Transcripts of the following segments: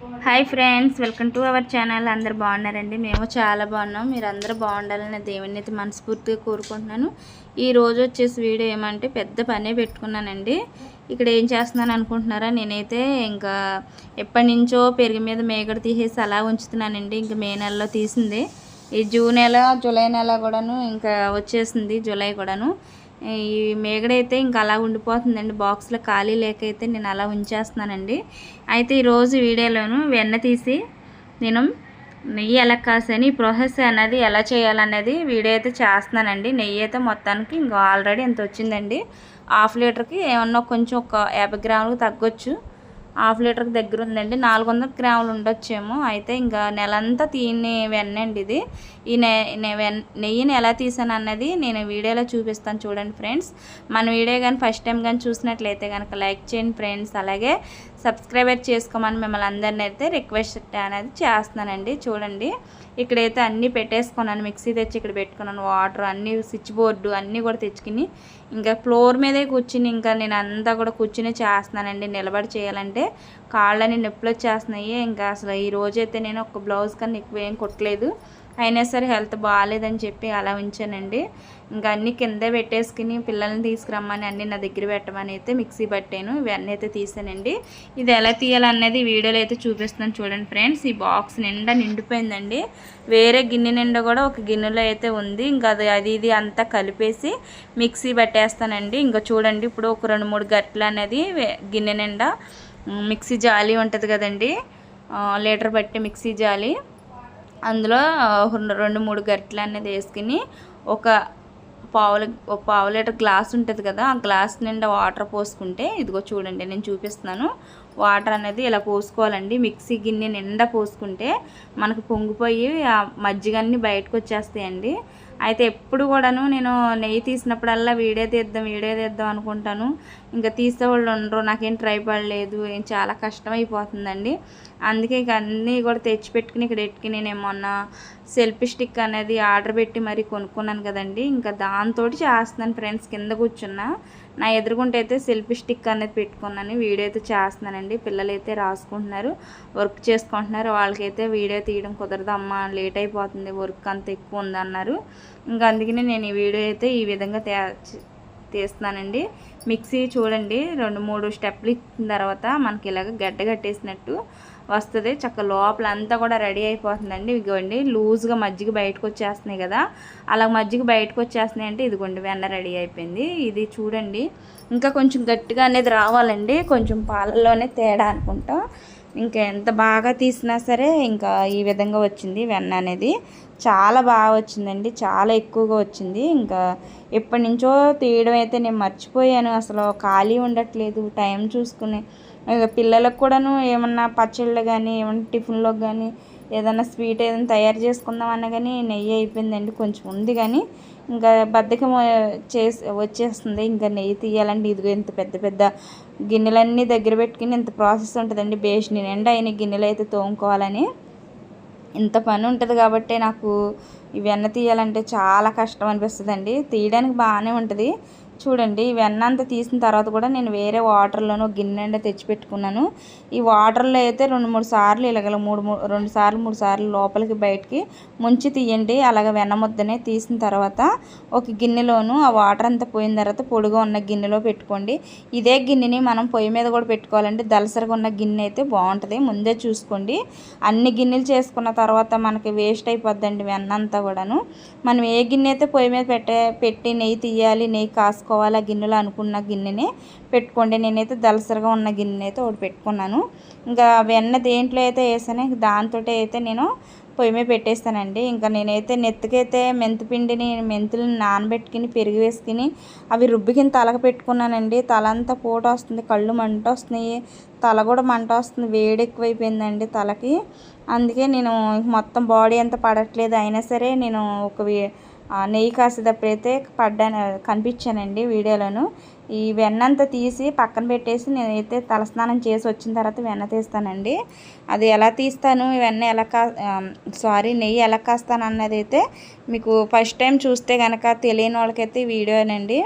Hi friends welcome to our channel. అందరు బాగున్నారండి? మేము చాలా బాగున్నాం. మీరు అందరూ బాగుండాలని దేవుడిని అయితే మనస్ఫూర్తిగా కోరుకుంటున్నాను. ఈ రోజు వచ్చేసి వీడియో ఏమంటే పెద్ద పనే పెట్టుకున్నానండి. ఇక్కడ ఏం చేస్తున్నాను అనుకుంటున్నారా? నేనైతే ఇంకా ఎప్పటి నుంచో పెరుగు మీద మేగడ తీసేసి అలా ఉంచుతున్నానండి. ఇంకా మే నెలలో తీసింది. ఈ జూన్ నెల జూలై నెల కూడాను ఇంకా వచ్చేసింది జూలై కూడాను. ఈ మేగడైతే ఇంకా అలా ఉండిపోతుందండి. బాక్స్లో ఖాళీ లేక అయితే నేను అలా ఉంచేస్తున్నానండి. అయితే ఈరోజు వీడియోలోను వెన్న తీసి నేను నెయ్యి ఎలా కాసని ఈ ప్రాసెస్ అనేది ఎలా చేయాలనేది వీడియో అయితే చేస్తున్నానండి. నెయ్యి అయితే మొత్తానికి ఇంకా ఆల్రెడీ ఎంత వచ్చిందండి. హాఫ్ లీటర్కి ఏమన్నా కొంచెం ఒక యాభై గ్రాములకు తగ్గొచ్చు. హాఫ్ లీటర్కి దగ్గర ఉందండి నాలుగు వందల గ్రాములు ఉండొచ్చేమో. అయితే ఇంకా నెలంతా తీని వెన్నండి ఇది. ఈ వెన్- నెయ్యిని ఎలా తీసాను అన్నది నేను వీడియోలో చూపిస్తాను చూడండి ఫ్రెండ్స్. మన వీడియో కానీ ఫస్ట్ టైం కానీ చూసినట్లయితే కనుక లైక్ చేయండి ఫ్రెండ్స్. అలాగే సబ్స్క్రైబర్ చేసుకోమని మిమ్మల్ని అందరిని అయితే రిక్వెస్ట్ అనేది చేస్తున్నానండి. చూడండి ఇక్కడైతే అన్నీ పెట్టేసుకున్నాను. మిక్సీ తెచ్చి ఇక్కడ పెట్టుకున్నాను. వాటర్ అన్నీ స్విచ్ బోర్డు అన్నీ కూడా తెచ్చుకుని ఇంకా ఫ్లోర్ మీదే కూర్చుని ఇంకా నేను అంతా కూడా కూర్చుని చేస్తున్నానండి. నిలబడి చేయాలంటే కాళ్ళని నొప్పులు వచ్చేస్తున్నాయి. ఇంకా అసలు ఈ రోజైతే నేను ఒక బ్లౌజ్ కన్నా ఎక్కువ ఏం కుట్టలేదు. అయినా సరే హెల్త్ బాగాలేదని చెప్పి అలా ఉంచానండి. ఇంకా అన్నీ కిందే పెట్టేసుకుని పిల్లల్ని తీసుకురమ్మని అన్నీ నా దగ్గర పెట్టమని అయితే మిక్సీ పట్టాను. ఇవన్నీ అయితే తీసానండి. ఇది ఎలా తీయాలన్నది వీడియోలో అయితే చూపిస్తున్నాను చూడండి ఫ్రెండ్స్. ఈ బాక్స్ నిండా నిండిపోయిందండి. వేరే గిన్నె నిండా కూడా ఒక గిన్నెలో అయితే ఉంది. ఇంకా అది అది ఇది అంతా కలిపేసి మిక్సీ పట్టేస్తానండి. ఇంకా చూడండి ఇప్పుడు ఒక రెండు మూడు గట్లు అనేది గిన్నె నిండా మిక్సీ జాలి ఉంటుంది కదండి. లీటర్ బట్టి మిక్సీ జాలి. అందులో రెండు- మూడు గరిటెలు అనేది వేసుకుని ఒక పావుల ఒక పావు లీటర్ గ్లాస్ ఉంటుంది కదా ఆ గ్లాస్ నిండా వాటర్ పోసుకుంటే ఇదిగో చూడండి నేను చూపిస్తున్నాను. వాటర్ అనేది ఇలా పోసుకోవాలండి. మిక్సీ గిన్నె నిండా పోసుకుంటే మనకు పొంగిపోయి ఆ మజ్జిగ అన్నీ బయటకు వచ్చేస్తాయండి. అయితే ఎప్పుడు కూడాను నేను నెయ్యి తీసినప్పుడల్లా వీడియో తీద్దాం వీడియో తీద్దాం అనుకుంటాను. ఇంకా తీసే వాళ్ళు ఉండరు. నాకేం ట్రై పడలేదు. ఏం చాలా కష్టం అయిపోతుందండి అందుకే ఇక అన్నీ కూడా తెచ్చిపెట్టుకుని ఇక్కడ పెట్టుకుని నేను మొన్న సెల్ఫీ స్టిక్ అనేది ఆర్డర్ పెట్టి మరి కొనుక్కున్నాను కదండి. ఇంకా దాంతో చేస్తున్నాను ఫ్రెండ్స్. కింద కూర్చున్నా. నా ఎదురుగుంటే అయితే సెల్ఫీ స్టిక్ అనేది పెట్టుకున్నాను. వీడియో అయితే చేస్తున్నానండి. పిల్లలు అయితే రాసుకుంటున్నారు వర్క్ చేసుకుంటున్నారు. వాళ్ళకైతే వీడియో తీయడం కుదరదు. అమ్మ లేట్ అయిపోతుంది వర్క్ అంత ఎక్కువ ఉందన్నారు. ఇంకా అందుకనే నేను ఈ వీడియో అయితే ఈ విధంగా తే తీస్తున్నానండి మిక్సీ చూడండి రెండు మూడు స్టెప్లు ఇచ్చిన తర్వాత మనకి ఇలాగ గడ్డ కట్టేసినట్టు వస్తుంది. చక్క లోపల అంతా కూడా రెడీ అయిపోతుందండి. ఇదిగోండి లూజ్గా మజ్జిగ బయటకు వచ్చేస్తున్నాయి కదా. అలా మజ్జిగ బయటకు వచ్చేస్తున్నాయి అంటే ఇదిగోండి వెన్న రెడీ అయిపోయింది. ఇది చూడండి ఇంకా కొంచెం గట్టిగా అనేది రావాలండి. కొంచెం పాలల్లోనే తేడా అనుకుంటా. ఇంకా ఎంత బాగా తీసినా సరే ఇంకా ఈ విధంగా వచ్చింది వెన్న అనేది. చాలా బాగా వచ్చిందండి. చాలా ఎక్కువగా వచ్చింది. ఇంకా ఎప్పటి నుంచో తీయడం అయితే నేను మర్చిపోయాను. అసలు ఖాళీ ఉండట్లేదు. టైం చూసుకుని పిల్లలకు కూడాను ఏమన్నా పచ్చళ్ళు కానీ ఏమన్నా టిఫిన్లో కానీ ఏదైనా స్వీట్ ఏదైనా తయారు చేసుకుందాం అన్నా కానీ నెయ్యి అయిపోయిందండి. కొంచెం ఉంది కానీ ఇంకా బద్ధకం చేసి వచ్చేస్తుంది. ఇంకా నెయ్యి తీయాలండి. ఇదిగో ఇంత పెద్ద పెద్ద గిన్నెలన్నీ దగ్గర పెట్టుకుని ఇంత ప్రాసెస్ ఉంటుందండి. బేషన్ నిండా అయిన గిన్నెలు అయితే తోముకోవాలని. ఇంత పని ఉంటుంది కాబట్టి నాకు ఇవన్నీ తీయాలంటే చాలా కష్టం అనిపిస్తుందండి. తీయడానికి బాగానే ఉంటుంది. చూడండి ఈ వెన్న అంతా తీసిన తర్వాత కూడా నేను వేరే వాటర్లోనూ గిన్నె నిండా తెచ్చిపెట్టుకున్నాను. ఈ వాటర్లో అయితే రెండు మూడు సార్లు ఇలాగల మూడు మూడు రెండు సార్లు మూడు సార్లు లోపలికి బయటికి ముంచి తీయండి. అలాగ వెన్న ముద్దనే తీసిన తర్వాత ఒక గిన్నెలోను ఆ వాటర్ అంతా పోయిన తర్వాత పొడిగా ఉన్న గిన్నెలో పెట్టుకోండి. ఇదే గిన్నెని మనం పొయ్యి మీద కూడా పెట్టుకోవాలంటే దలసరిగా ఉన్న గిన్నె అయితే బాగుంటుంది. ముందే చూసుకోండి. అన్ని గిన్నెలు చేసుకున్న తర్వాత మనకి వేస్ట్ అయిపోద్దండి వెన్న అంతా కూడాను. మనం ఏ గిన్నె అయితే పొయ్యి మీద పెట్టే పెట్టి నెయ్యి తీయాలి నెయ్యి కాసుకోవాలి ఆ గిన్నెలో అనుకున్న గిన్నెనే పెట్టుకోండి. నేనైతే దలసరిగా ఉన్న గిన్నె అయితే ఒకటి పెట్టుకున్నాను. ఇంకా వెన్న దేంట్లో అయితే వేసానో ఇంక దాంతో అయితే నేను పొయ్యి మీద పెట్టేస్తానండి. ఇంకా నేనైతే నెత్తికైతే మెంతిపిండిని మెంతులను నానబెట్టుకుని పెరుగు వేసుకుని అవి రుబ్బికిని తలకు పెట్టుకున్నానండి. తల అంతా పూట వస్తుంది కళ్ళు మంట వస్తున్నాయి తల కూడా మంట వస్తుంది వేడి ఎక్కువైపోయిందండి తలకి. అందుకే నేను మొత్తం బాడీ అంతా పడట్లేదు. అయినా సరే నేను ఒక వే- నెయ్యి కాసేటప్పుడైతే పడ్డాను కనిపించానండి వీడియోలోను. ఈ వెన్నంతా తీసి పక్కన పెట్టేసి నేనైతే తలస్నానం చేసి వచ్చిన తర్వాత వెన్న తీస్తానండి. అది ఎలా తీస్తాను వెన్న ఎలా కా సారీ నెయ్యి ఎలా కాస్తాను అన్నది అయితే మీకు ఫస్ట్ టైం చూస్తే కనుక తెలియని వాళ్ళకైతే వీడియోనండి.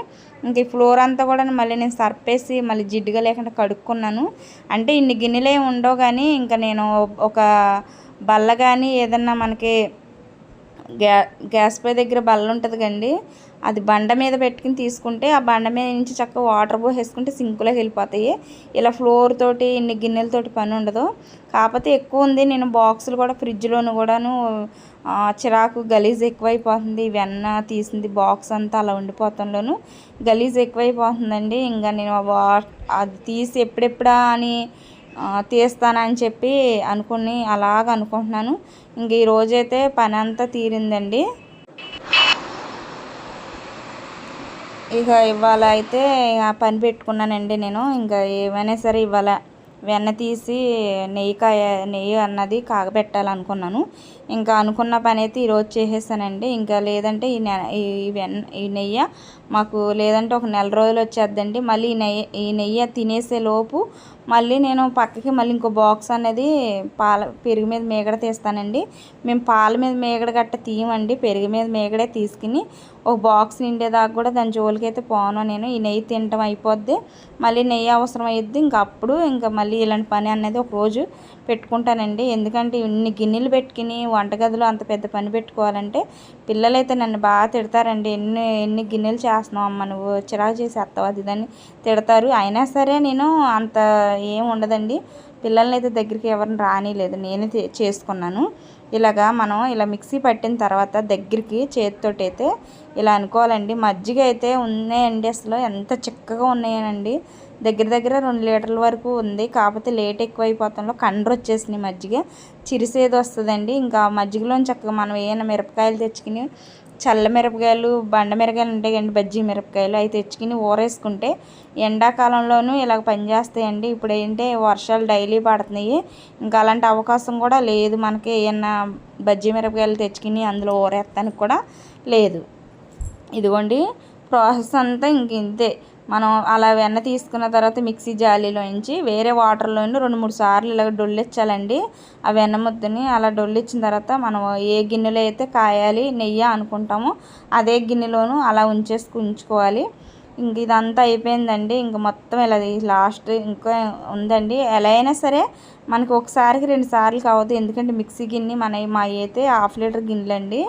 ఇంక ఈ ఫ్లోర్ అంతా కూడా మళ్ళీ నేను సర్పేసి మళ్ళీ జిడ్డుగా లేకుండా కడుక్కున్నాను. అంటే ఇన్ని గిన్నెలే ఉండవు కానీ ఇంకా నేను ఒక బల్ల కానీ ఏదన్నా మనకి గ్యా గ్యాస్ పై దగ్గర బల్ల ఉంటుంది కండి. అది బండ మీద పెట్టుకుని తీసుకుంటే ఆ బండ మీద నుంచి చక్కగా వాటర్ పోసేసుకుంటే సింకులోకి వెళ్ళిపోతాయి. ఇలా ఫ్లోర్ తోటి ఇన్ని గిన్నెలతోటి పని ఉండదు. కాకపోతే ఎక్కువ ఉంది నేను బాక్సులు కూడా ఫ్రిడ్జ్లోను కూడాను చిరాకు గలీజ్ ఎక్కువైపోతుంది. వెన్న తీసింది బాక్స్ అంతా అలా ఉండిపోతంలోను గలీజ్ ఎక్కువైపోతుందండి. ఇంకా నేను అది తీసి ఎప్పుడెప్పుడా అని తీస్తానని చెప్పి అనుకుని అలాగ అనుకుంటున్నాను. ఇంక ఈ రోజైతే పని అంతా తీరిందండి. ఇక ఇవాళ అయితే పని పెట్టుకున్నానండి నేను. ఇంకా ఏమైనా సరే ఇవాళ వెన్న తీసి నెయ్యి కాయ నెయ్యి అన్నది కాగబెట్టాలనుకున్నాను. ఇంకా అనుకున్న పని అయితే ఈరోజు చేసేసానండి. ఇంకా లేదంటే ఈ నె ఈ వెన్న ఈ నెయ్యి మాకు లేదంటే ఒక నెల రోజులు వచ్చేద్దండి. మళ్ళీ ఈ నెయ్యి ఈ నెయ్యి తినేసే లోపు మళ్ళీ నేను పక్కకి మళ్ళీ ఇంకో బాక్స్ అనేది పాల పెరుగు మీద మేగడ తీస్తానండి. మేము పాల మీద మేగడ గట్ట తీయమండి. పెరుగు మీద మేగడే తీసుకుని ఒక బాక్స్ నిండేదాకా కూడా దాని జోలికి అయితే పోను. నేను ఈ నెయ్యి తినటం అయిపోద్ది. మళ్ళీ నెయ్యి అవసరం అయ్యిద్ది ఇంకా అప్పుడు ఇంకా మళ్ళీ ఇలాంటి పని అనేది ఒక రోజు పెట్టుకుంటానండి. ఎందుకంటే ఇన్ని గిన్నెలు పెట్టుకుని వంటగదిలో అంత పెద్ద పని పెట్టుకోవాలంటే పిల్లలైతే నన్ను బాగా తిడతారండి. ఎన్ని ఎన్ని గిన్నెలు చేస్తున్నావు అమ్మ? నువ్వు చిరాకు చేసి అత్తవా అది దాన్ని తిడతారు. అయినా సరే నేను అంత ఏం ఉండదండి. పిల్లల్ని అయితే దగ్గరికి ఎవరిని రానిలేదు నేనే చేసుకున్నాను. ఇలాగా మనం ఇలా మిక్సీ పట్టిన తర్వాత దగ్గరికి చేతితోటి అయితే ఇలా అనుకోవాలండి. మజ్జిగ అయితే ఉన్నాయండి అసలు. ఎంత చిక్కగా ఉన్నాయనండి. దగ్గర దగ్గర రెండు లీటర్ల వరకు ఉంది. కాకపోతే లేట్ ఎక్కువ అయిపోతంలో కండ్రు వచ్చేసినాయి మజ్జిగ. చిరిసేది వస్తుందండి. ఇంకా మజ్జిగలో చక్కగా మనం ఏమైనా మిరపకాయలు తెచ్చుకుని చల్ల మిరపకాయలు బండ మిరపకాయలు ఉంటాయి కండి బజ్జీ మిరపకాయలు అవి తెచ్చుకుని ఊరేసుకుంటే ఎండాకాలంలోనూ ఇలాగ పనిచేస్తాయండి ఇప్పుడు ఏంటంటే వర్షాలు డైలీ పడుతున్నాయి. ఇంకా అలాంటి అవకాశం కూడా లేదు. మనకి ఏమన్నా బజ్జీ మిరపకాయలు తెచ్చుకుని అందులో ఊరేస్తానికి కూడా లేదు. ఇదిగోండి ప్రాసెస్ అంతా ఇంక ఇంతే. మనం అలా వెన్న తీసుకున్న తర్వాత మిక్సీ జాలీలోంచి వేరే వాటర్లోని రెండు మూడు సార్లు ఇలా డొల్లిచ్చాలండి. ఆ వెన్న ముద్దని అలా డొల్లిచ్చిన తర్వాత మనం ఏ గిన్నెలో అయితే కాయాలి నెయ్యి అనుకుంటామో అదే గిన్నెలోనూ అలా ఉంచేసుకు ఉంచుకోవాలి. ఇంక ఇదంతా అయిపోయిందండి. ఇంక మొత్తం ఇలా లాస్ట్ ఇంకా ఉందండి. ఎలా అయినా సరే మనకి ఒకసారికి రెండు సార్లు కావద్దు. ఎందుకంటే మిక్సీ గిన్నె మన మా అయితే హాఫ్ లీటర్ గిన్నెలండి.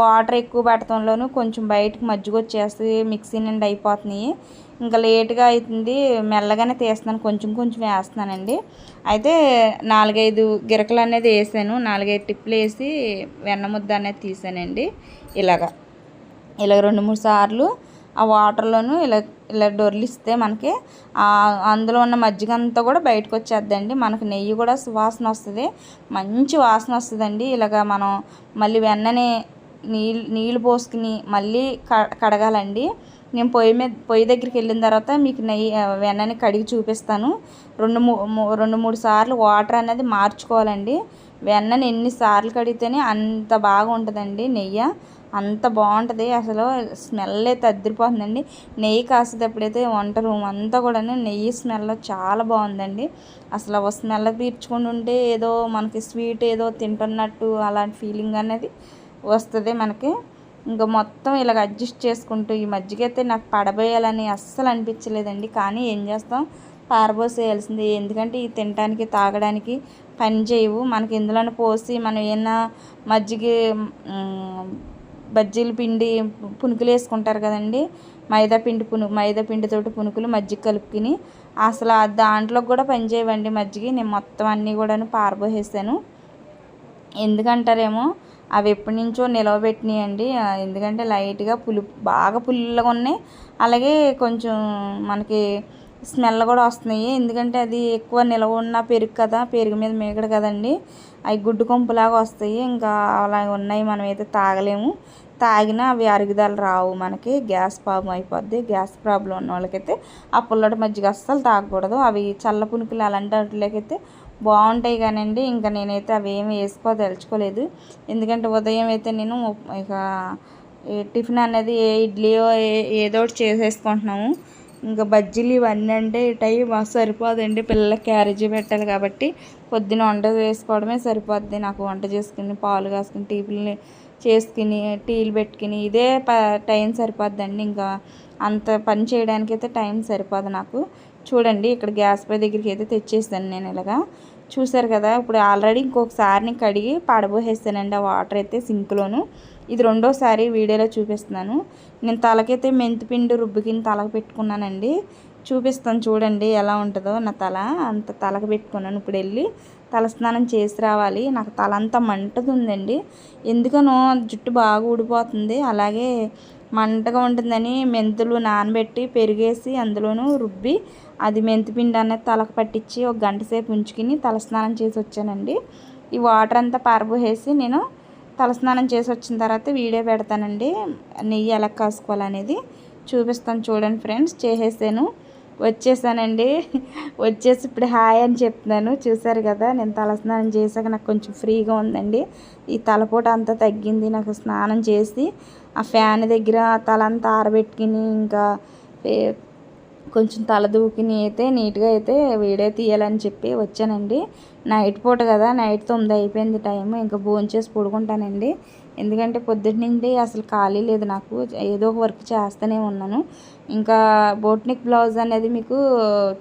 వాటర్ ఎక్కువ పెట్టడంలోనూ కొంచెం బయటకు మజ్జిగ వచ్చేస్తుంది మిక్సీ నిండి అయిపోతున్నాయి. ఇంకా లేట్గా అవుతుంది మెల్లగానే తీస్తున్నాను. కొంచెం కొంచెం వేస్తున్నానండి. అయితే నాలుగైదు గిరకలు అనేది వేసాను. నాలుగైదు టిప్పులు వేసి వెన్న ముద్ద అనేది తీసానండి. ఇలాగా. ఇలాగ రెండు మూడు సార్లు ఆ వాటర్లోను ఇలా ఇలా డొర్లిస్తే మనకి అందులో ఉన్న మజ్జిగ అంతా కూడా బయటకు వచ్చేద్దండి మనకి నెయ్యి కూడా సువాసన వస్తుంది. మంచి వాసన వస్తుందండి. ఇలాగ మనం మళ్ళీ వెన్నని నీళ్ళు నీళ్ళు పోసుకుని మళ్ళీ కడగాలండి. నేను పొయ్యి మీద పొయ్యి దగ్గరికి వెళ్ళిన తర్వాత మీకు నెయ్యి వెన్నని కడిగి చూపిస్తాను. రెండు రెండు మూడు సార్లు వాటర్ అనేది మార్చుకోవాలండి. వెన్నని ఎన్నిసార్లు కడిగితేనే అంత బాగా ఉంటుందండి నెయ్యి. అంత బాగుంటుంది. అసలు స్మెల్ అయితే అద్దరిపోతుందండి నెయ్యి కాసేటప్పుడైతే వంట రూమ్ అంతా కూడా నెయ్యి స్మెల్ చాలా బాగుందండి. అసలు స్మెల్ పీల్చుకొని ఉంటే ఏదో మనకి స్వీట్ ఏదో తింటున్నట్టు అలాంటి ఫీలింగ్ అనేది వస్తుంది మనకి. ఇంకా మొత్తం ఇలాగ అడ్జస్ట్ చేసుకుంటూ ఈ మజ్జిగ అయితే నాకు పడబోయాలని అస్సలు అనిపించలేదండి. కానీ ఏం చేస్తాం? పారబోసేయాల్సింది ఎందుకంటే ఈ తినడానికి తాగడానికి పని చేయవు. మనకి ఇందులోనే పోసి మనం ఏమైనా మజ్జిగ బజ్జీల పిండి పునుకులు వేసుకుంటారు కదండి. మైదా పిండి పును మైదా పిండితోటి పునుకులు మజ్జిగ కలుపుకుని అసలు దాంట్లో కూడా పని చేయవండి మజ్జిగ. నేను మొత్తం అన్నీ కూడాను పారబోసేసాను. ఎందుకంటారేమో అవి ఎప్పటి నుంచో నిలవబెట్టినాయండి. ఎందుకంటే లైట్గా పులు బాగా పుల్లగా ఉన్నాయి. అలాగే కొంచెం మనకి స్మెల్ కూడా వస్తున్నాయి. ఎందుకంటే అది ఎక్కువ నిలవ ఉన్న పెరుగు కదా పెరుగు మీద మేకడు కదండి. అవి గుడ్డు కొంపులాగా వస్తాయి. ఇంకా అలా ఉన్నాయి మనం అయితే తాగలేము. తాగినా అవి అరుగుదల రావు మనకి. గ్యాస్ ప్రాబ్లం అయిపోద్ది. గ్యాస్ ప్రాబ్లం ఉన్న వాళ్ళకైతే ఆ పుల్లటి మజ్జిగ అస్సలు తాగకూడదు. అవి చల్ల పునుకులు అలాంటి వాటికైతే బాగుంటాయి కానండి. ఇంకా నేనైతే అవి ఏమి వేసుకోదలుచుకోలేదు ఎందుకంటే ఉదయం అయితే నేను ఇక టిఫిన్ అనేది ఏ ఇడ్లీయో ఏదో ఒకటి చేసేసుకుంటున్నాము. ఇంకా బజ్జీలు ఇవన్నీ అంటే టైం సరిపోదండి. పిల్లలకి క్యారేజీ పెట్టాలి కాబట్టి పొద్దున వంట చేసుకోవడమే సరిపోద్ది. నాకు వంట చేసుకుని పాలు కాసుకుని టీపుల్ని చేసుకుని టీలు పెట్టుకుని ఇదే ప టైం సరిపోద్దండి. ఇంకా అంత పని చేయడానికి అయితే టైం సరిపోదు నాకు. చూడండి ఇక్కడ గ్యాస్ పై దగ్గరికి అయితే తెచ్చేసాను నేను ఇలాగా. చూసారు కదా ఇప్పుడు ఆల్రెడీ ఇంకొకసారి కడిగి పడబోసేస్తానండి ఆ వాటర్ అయితే సింక్లోను. ఇది రెండోసారి వీడియోలో చూపిస్తున్నాను. నేను తలకైతే మెంతిపిండి రుబ్బుకిని తలకు పెట్టుకున్నానండి. చూపిస్తాను చూడండి ఎలా ఉంటుందో నా తల. అంత తలకు పెట్టుకున్నాను ఇప్పుడు వెళ్ళి తలస్నానం చేసి రావాలి. నాకు తల అంతా మంటదుందండి. ఎందుకనో జుట్టు బాగా ఊడిపోతుంది. అలాగే మంటగా ఉంటుందని మెంతులు నానబెట్టి పెరిగేసి అందులోనూ రుబ్బి అది మెంతిపిండి అనేది తలకు పట్టించి ఒక గంట సేపు ఉంచుకుని తలస్నానం చేసి వచ్చానండి. ఈ వాటర్ అంతా పారబోసేసి నేను తలస్నానం చేసి వచ్చిన తర్వాత వీడియో పెడతానండి. నెయ్యి ఎలా కాసుకోవాలనేది చూపిస్తాను చూడండి ఫ్రెండ్స్. చేసేసాను. వచ్చేసానండి. వచ్చేసి ఇప్పుడు హాయ్ అని చెప్తున్నాను. చూసారు కదా నేను తలస్నానం చేశాక నాకు కొంచెం ఫ్రీగా ఉందండి. ఈ తలపోట అంతా తగ్గింది. నాకు స్నానం చేసి ఆ ఫ్యాన్ దగ్గర తల అంతా ఆరబెట్టుకుని ఇంకా కొంచెం తల దూకిని అయితే నీట్గా అయితే వీడియో తీయాలని చెప్పి వచ్చానండి. నైట్ పూట కదా నైట్ తొమ్మిది అయిపోయింది టైం ఇంకా భోంచేసి పడుకుంటానండి. ఎందుకంటే పొద్దున్న నుండి అసలు ఖాళీ లేదు నాకు. ఏదో ఒక వర్క్ చేస్తూనే ఉన్నాను. ఇంకా బోట్నిక్ బ్లౌజ్ అనేది మీకు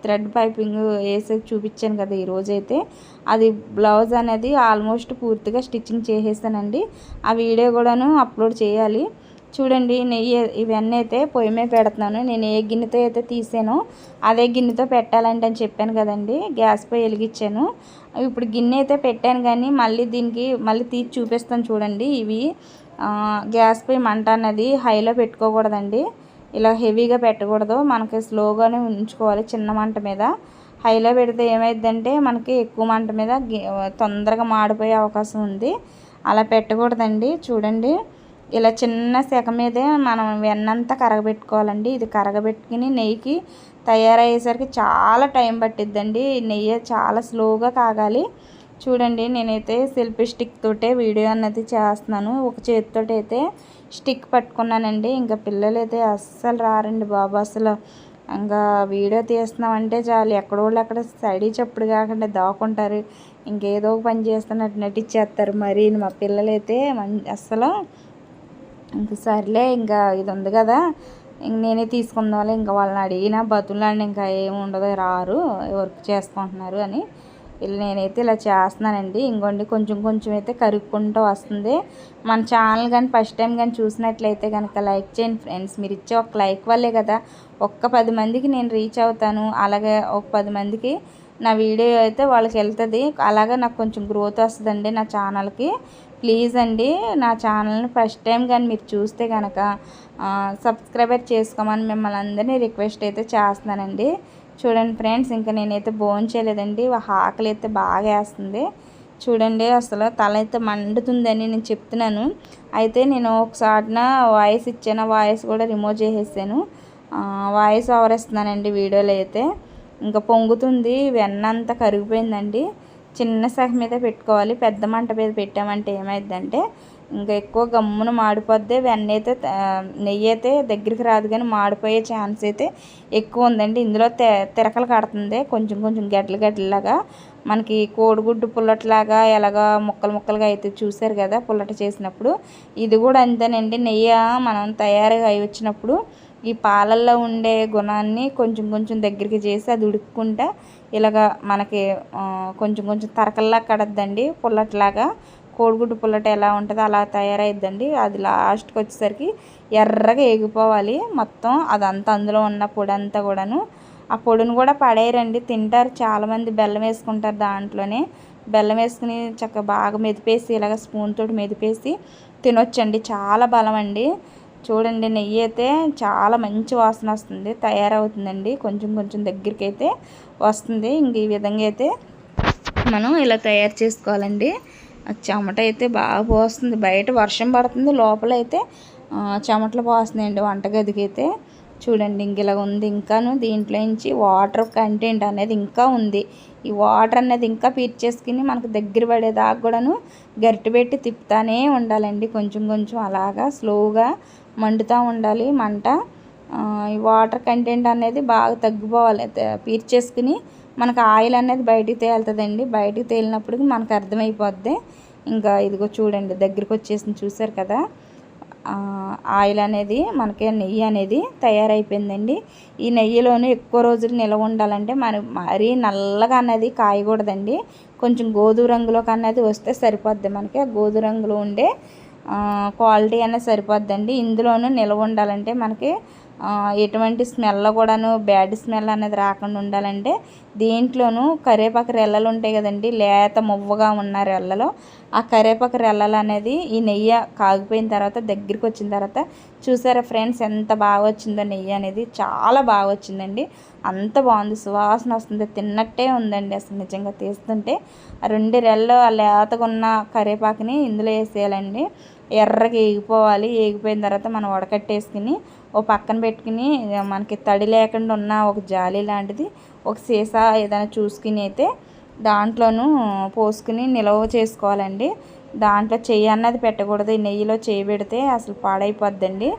థ్రెడ్ పైపింగ్ వేసి చూపించాను కదా ఈరోజు అయితే. అది బ్లౌజ్ అనేది ఆల్మోస్ట్ పూర్తిగా స్టిచ్చింగ్ చేసేసానండి. ఆ వీడియో కూడాను అప్లోడ్ చేయాలి. చూడండి నెయ్యి ఇవన్నీ అయితే పొయ్యి మీద పెడుతున్నాను. నేను ఏ గిన్నెతో అయితే తీసానో అదే గిన్నెతో పెట్టాలంటే అని చెప్పాను కదండి. గ్యాస్ పొయ్యి వెలిగించాను. ఇప్పుడు గిన్నె అయితే పెట్టాను కానీ మళ్ళీ దీనికి మళ్ళీ తీసి చూపిస్తాను చూడండి. ఇవి గ్యాస్ పొయ్యి మంట అన్నది హైలో పెట్టుకోకూడదండి. ఇలా హెవీగా పెట్టకూడదు. మనకి స్లోగానే ఉంచుకోవాలి చిన్న మంట మీద. హైలో పెడితే ఏమైందంటే మనకి ఎక్కువ మంట మీద తొందరగా మాడిపోయే అవకాశం ఉంది. అలా పెట్టకూడదండి. చూడండి. ఇలా చిన్న సెక మీదే మనం వెన్నంతా కరగబెట్టుకోవాలండి. ఇది కరగబెట్టుకుని నెయ్యికి తయారయ్యేసరికి చాలా టైం పట్టిద్దండి. నెయ్యి చాలా స్లోగా కాగాలి. చూడండి నేనైతే సెల్ఫీ స్టిక్ తోటే వీడియో అన్నది చేస్తున్నాను. ఒక చేతితో అయితే స్టిక్ పట్టుకున్నానండి. ఇంకా పిల్లలు అయితే అస్సలు రారండి బాబు. అసలు ఇంకా వీడియో తీస్తున్నామంటే చాలు. ఎక్కడోళ్ళు అక్కడ స్టడీ చెప్పుడు కాకుండా దాక్కుంటారు. ఇంకేదో పని చేస్తున్నట్టు నటించేస్తారు మరి మా పిల్లలైతే మం అస్సలు ఇంక సర్లే ఇంకా ఇది ఉంది కదా. ఇంక నేనే తీసుకుందాం ఇంకా వాళ్ళని అడిగిన అండి ఇంకా ఏముండదో రారు వర్క్ చేసుకుంటున్నారు అని. ఇలా నేనైతే ఇలా చేస్తున్నానండి. ఇంకోండి కొంచెం కొంచెం అయితే కరుక్కుంటూ వస్తుంది. మన ఛానల్ కానీ ఫస్ట్ టైం కానీ చూసినట్లయితే కనుక లైక్ చేయండి ఫ్రెండ్స్. మీరు ఇచ్చే ఒక లైక్ వల్లే కదా ఒక్క పది మందికి నేను రీచ్ అవుతాను. అలాగే ఒక పది మందికి నా వీడియో అయితే వాళ్ళకి వెళ్తుంది. అలాగే నాకు కొంచెం గ్రోత్ వస్తుందండి నా ఛానల్కి. ప్లీజ్ అండి నా ఛానల్ని ఫస్ట్ టైం కానీ మీరు చూస్తే కనుక సబ్స్క్రైబర్ చేసుకోమని మిమ్మల్ని అందరినీ రిక్వెస్ట్ అయితే చేస్తున్నానండి. చూడండి ఫ్రెండ్స్ ఇంకా నేనైతే బోన్ చేయలేదండి ఆకలి అయితే బాగా వేస్తుంది. చూడండి అసలు తల అయితే మండుతుందని నేను చెప్తున్నాను. అయితే నేను ఒకసారిన వాయిస్ ఇచ్చాను వాయిస్ కూడా రిమూవ్ చేసేసాను. వాయిస్ ఓవర్ ఇస్తున్నానండి వీడియోలో అయితే. ఇంకా పొంగుతుంది వెన్న అంతా కరిగిపోయిందండి. చిన్న సగ మీద పెట్టుకోవాలి. పెద్ద మంట మీద పెట్టామంటే ఏమైందంటే ఇంకా ఎక్కువ గమ్మున మాడిపోద్ది వెన్న అయితే నెయ్యి అయితే దగ్గరికి రాదు కానీ మాడిపోయే ఛాన్స్ అయితే ఎక్కువ ఉందండి. ఇందులో తె తిరకలు కడుతుంది. కొంచెం కొంచెం గడ్డలు గడ్డలాగా మనకి కోడిగుడ్డు పుల్లట్లాగా ఎలాగా ముక్కలు ముక్కలుగా అయితే చూసారు కదా పుల్లట చేసినప్పుడు. ఇది కూడా అంతేనండి. నెయ్యి మనం తయారుగా అయి వచ్చినప్పుడు ఈ పాలల్లో ఉండే గుణాన్ని కొంచెం కొంచెం దగ్గరికి చేసి అది ఉడుక్కుంటే ఇలాగ మనకి కొంచెం కొంచెం తరకల్లా కడద్దండి. పుల్లట్లాగా కోడిగుడ్డు పుల్లట ఎలా ఉంటుందో అలా తయారైద్దండి. అది లాస్ట్కి వచ్చేసరికి ఎర్రగా ఎగిపోవాలి మొత్తం అదంతా అందులో ఉన్న పొడి అంతా కూడాను. ఆ పొడిని కూడా పడేయరండి. తింటారు. చాలామంది బెల్లం వేసుకుంటారు దాంట్లోనే. బెల్లం వేసుకుని చక్కగా బాగా మెదిపేసి ఇలాగ స్పూన్ తోటి మెదిపేసి తినొచ్చండి. చాలా బలం అండి చూడండి నెయ్యి అయితే చాలా మంచి వాసన వస్తుంది తయారవుతుందండి. కొంచెం కొంచెం దగ్గరికి అయితే వస్తుంది. ఇంక ఈ విధంగా అయితే మనం ఇలా తయారు చేసుకోవాలండి. చెమట అయితే బాగా పోస్తుంది. బయట వర్షం పడుతుంది. లోపల అయితే చెమటలు పోస్తున్నాయండి వంటగదికి అయితే. చూడండి ఇంక ఇలా ఉంది. ఇంకాను దీంట్లో నుంచి వాటర్ కంటెంట్ అనేది ఇంకా ఉంది. ఈ వాటర్ అనేది ఇంకా పీర్చేసుకుని మనకు దగ్గర పడేదాకా కూడాను గరిటె పెట్టి తిప్పుతానే ఉండాలండి. కొంచెం కొంచెం అలాగా స్లోగా మండుతూ ఉండాలి మంట. ఈ వాటర్ కంటెంట్ అనేది బాగా తగ్గిపోవాలి. పీర్చేసుకుని మనకు ఆయిల్ అనేది బయటికి తేలుతుందండి. బయటికి తేలినప్పుడు మనకు అర్థమైపోద్ది. ఇంకా ఇదిగో చూడండి దగ్గరికి వచ్చేసింది చూసారు కదా. ఆయిల్ అనేది మనకి నెయ్యి అనేది తయారైపోయిందండి. ఈ నెయ్యిలోనే ఎక్కువ రోజులు నిల్వ ఉండాలంటే మరి మరీ నల్లగా అనేది కాయకూడదండి. కొంచెం గోధుమ రంగులోకి అన్నది వస్తే సరిపోద్ది మనకి. గోధుమ రంగులో ఉండే క్వాలిటీ అనేది సరిపోద్దండి. ఇందులోనూ నిల్వ ఉండాలంటే మనకి ఎటువంటి స్మెల్ కూడాను బ్యాడ్ స్మెల్ అనేది రాకుండా ఉండాలంటే దీంట్లోనూ కరివేపాకు రెల్లలు ఉంటాయి కదండి లేత మువ్వగా ఉన్న రెల్లలో. ఆ కరివేపాకు రెల్లలు అనేది ఈ నెయ్యి కాగిపోయిన తర్వాత దగ్గరికి వచ్చిన తర్వాత చూసారా ఫ్రెండ్స్ ఎంత బాగా వచ్చిందో నెయ్యి అనేది. చాలా బాగా వచ్చిందండి. అంత బాగుంది. సువాసన వస్తుంది. తిన్నట్టే ఉందండి అసలు నిజంగా తీస్తుంటే. రెండు రెళ్ళు ఆ లేతకున్న కరివేపాకుని ఇందులో వేసేయాలండి. ఎర్రగా ఏగిపోవాలి ఏగిపోయిన తర్వాత మనం వడకట్టేసుకుని ఓ పక్కన పెట్టుకుని మనకి తడి లేకుండా ఉన్న ఒక జాలి లాంటిది ఒక సీసా ఏదైనా చూసుకుని అయితే దాంట్లోనూ పోసుకుని నిల్వ చేసుకోవాలండి. దాంట్లో చెయ్యి అన్నది పెట్టకూడదు. నెయ్యిలో చేయి పెడితే అసలు పాడైపోద్దండి.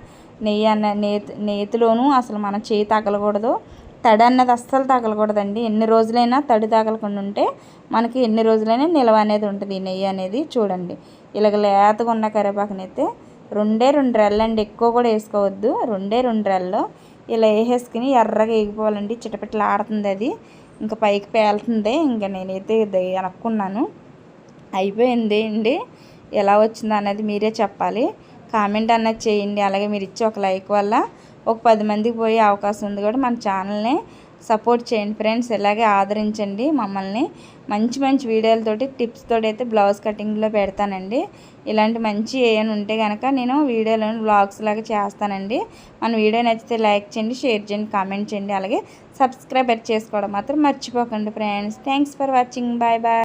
నెయ్యి అన్న నేతి నేతిలోనూ అసలు మన చేయి తగలకూడదు. తడి అన్నది అస్సలు తగలకూడదండి. ఎన్ని రోజులైనా తడి తగలకుండా ఉంటే మనకి ఎన్ని రోజులైనా నిల్వ అనేది ఉంటుంది ఈ నెయ్యి అనేది. చూడండి. ఇలాగ లేతగా ఉన్న కరివేపాకునైతే రెండే రెండు రెళ్ళండి ఎక్కువ కూడా వేసుకోవద్దు. రెండే రెండు రెళ్ళు ఇలా వేసేసుకుని ఎర్రగా వేగిపోవాలండి. చిటపిట్టలు ఆడుతుంది అది ఇంకా పైకి పేలుతుంది. ఇంకా నేనైతే అనుకున్నాను. అయిపోయింది అండి. ఎలా వచ్చింది అనేది మీరే చెప్పాలి. కామెంట్ అన్నది చేయండి. అలాగే మీరు ఇచ్చే ఒక లైక్ వల్ల ఒక పది మందికి పోయే అవకాశం ఉంది. కూడా మన ఛానల్ని సపోర్ట్ చేయండి ఫ్రెండ్స్ ఇలాగే ఆదరించండి మమ్మల్ని. మంచి మంచి వీడియోలతోటి టిప్స్ అయితే బ్లౌజ్ కటింగ్లో పెడతానండి. ఇలాంటి మంచి ఏమైనా ఉంటే కనుక నేను వీడియోలను బ్లాగ్స్ లాగా చేస్తానండి. మన వీడియో నచ్చితే లైక్ చేయండి షేర్ చేయండి కామెంట్ చేయండి. అలాగే సబ్స్క్రైబర్ చేసుకోవడం మాత్రం మర్చిపోకండి friends. Thanks for watching. Bye bye.